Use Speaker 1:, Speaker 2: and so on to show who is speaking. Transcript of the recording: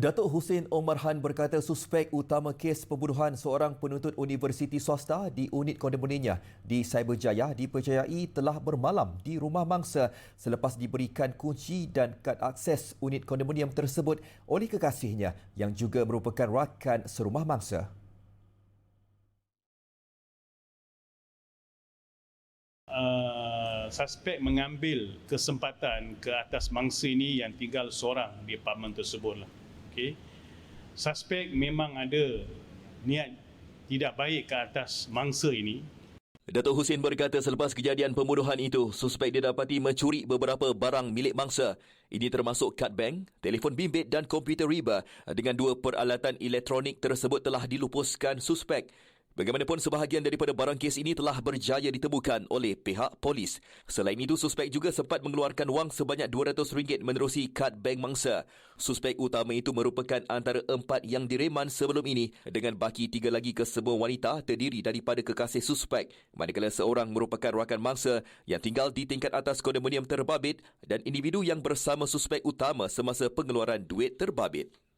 Speaker 1: Datuk Hussein Omar Han berkata suspek utama kes pembunuhan seorang penuntut universiti swasta di unit kondominiumnya di Cyberjaya dipercayai telah bermalam di rumah mangsa selepas diberikan kunci dan kad akses unit kondominium tersebut oleh kekasihnya yang juga merupakan rakan serumah mangsa.
Speaker 2: Uh, suspek mengambil kesempatan ke atas mangsa ini yang tinggal seorang di apartmen tersebut lah okey suspek memang ada niat tidak baik ke atas mangsa ini
Speaker 1: Datuk Hussein berkata selepas kejadian pembunuhan itu, suspek didapati mencuri beberapa barang milik mangsa. Ini termasuk kad bank, telefon bimbit dan komputer riba dengan dua peralatan elektronik tersebut telah dilupuskan suspek. Bagaimanapun sebahagian daripada barang kes ini telah berjaya ditemukan oleh pihak polis. Selain itu, suspek juga sempat mengeluarkan wang sebanyak RM200 menerusi kad bank mangsa. Suspek utama itu merupakan antara empat yang direman sebelum ini dengan baki tiga lagi ke semua wanita terdiri daripada kekasih suspek. Manakala seorang merupakan rakan mangsa yang tinggal di tingkat atas kondominium terbabit dan individu yang bersama suspek utama semasa pengeluaran duit terbabit.